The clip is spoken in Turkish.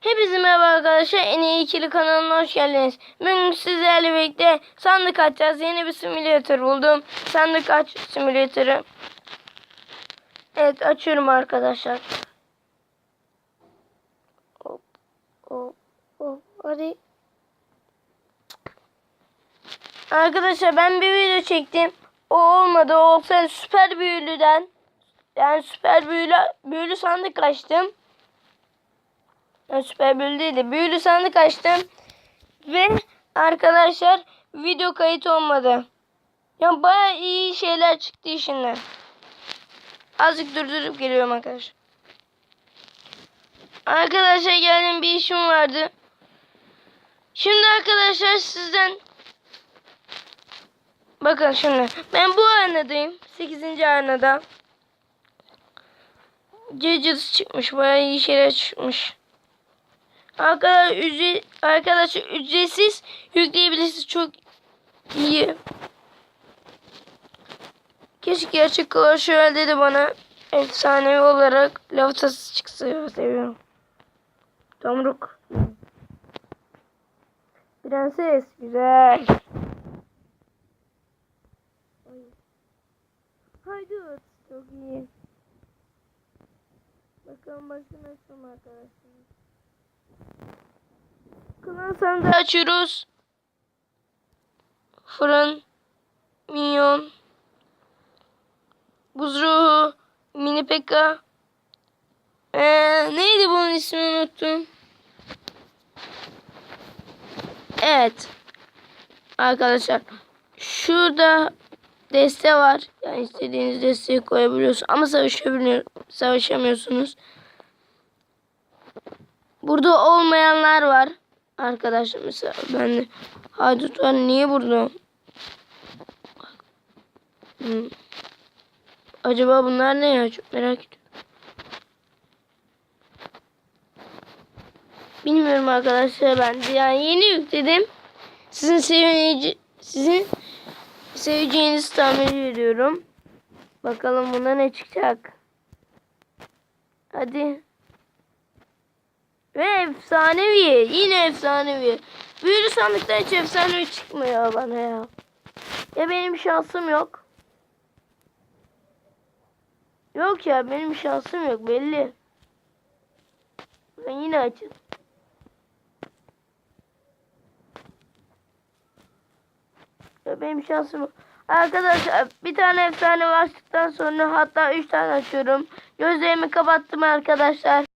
Hepinize merhaba arkadaşlar. En iyi ikili kanalına hoş geldiniz. Bugün sizlerle birlikte sandık açacağız. Yeni bir simülatör buldum. Sandık aç simülatörü. Evet açıyorum arkadaşlar. Hop hop hop hadi. Arkadaşlar ben bir video çektim. O olmadı. O olsaydı süper büyülüden yani süper büyülü, büyülü sandık açtım. Yani süper büyülü değil de büyülü sandık açtım. Ve arkadaşlar video kayıt olmadı. Ya baya iyi şeyler çıktı işinden. Azıcık durdurup geliyorum arkadaşlar. Arkadaşlar geldim bir işim vardı. Şimdi arkadaşlar sizden Bakın şimdi ben bu aynadayım. 8. aynada. Cacıs çıkmış. Bayağı iyi şeyler çıkmış. Arkadaşlar, ücret, arkadaşlar ücretsiz yükleyebilirsiniz. Çok iyi. Keşke gerçek Clash Royale'de de bana efsanevi olarak laftası çıksa seviyorum. Tomruk. Prenses. Güzel. Haydi. Çok iyi. Bakalım başka nasıl arkadaşlar. Klan sandığı açıyoruz. Fırın. Minyon. Buz ruhu. Mini pekka. Ee, neydi bunun ismini unuttum. Evet. Arkadaşlar. Şurada deste var. Yani istediğiniz desteği koyabiliyorsunuz. Ama savaşabiliyor, savaşamıyorsunuz. Burada olmayanlar var. Arkadaşlar mesela ben de haydut var. Niye burada? Hmm. Acaba bunlar ne ya? Çok merak ediyorum. Bilmiyorum arkadaşlar ben de yani yeni yükledim. Sizin seveceğiniz sizin seveceğinizi tahmin ediyorum. Bakalım buna ne çıkacak. Hadi. Efsanevi. Yine efsanevi. Büyülü sandıkta hiç efsanevi çıkmıyor bana ya. Ya benim şansım yok. Yok ya benim şansım yok belli. Ben yine açın. Ya benim şansım yok. Arkadaşlar bir tane efsane açtıktan sonra hatta üç tane açıyorum. Gözlerimi kapattım arkadaşlar.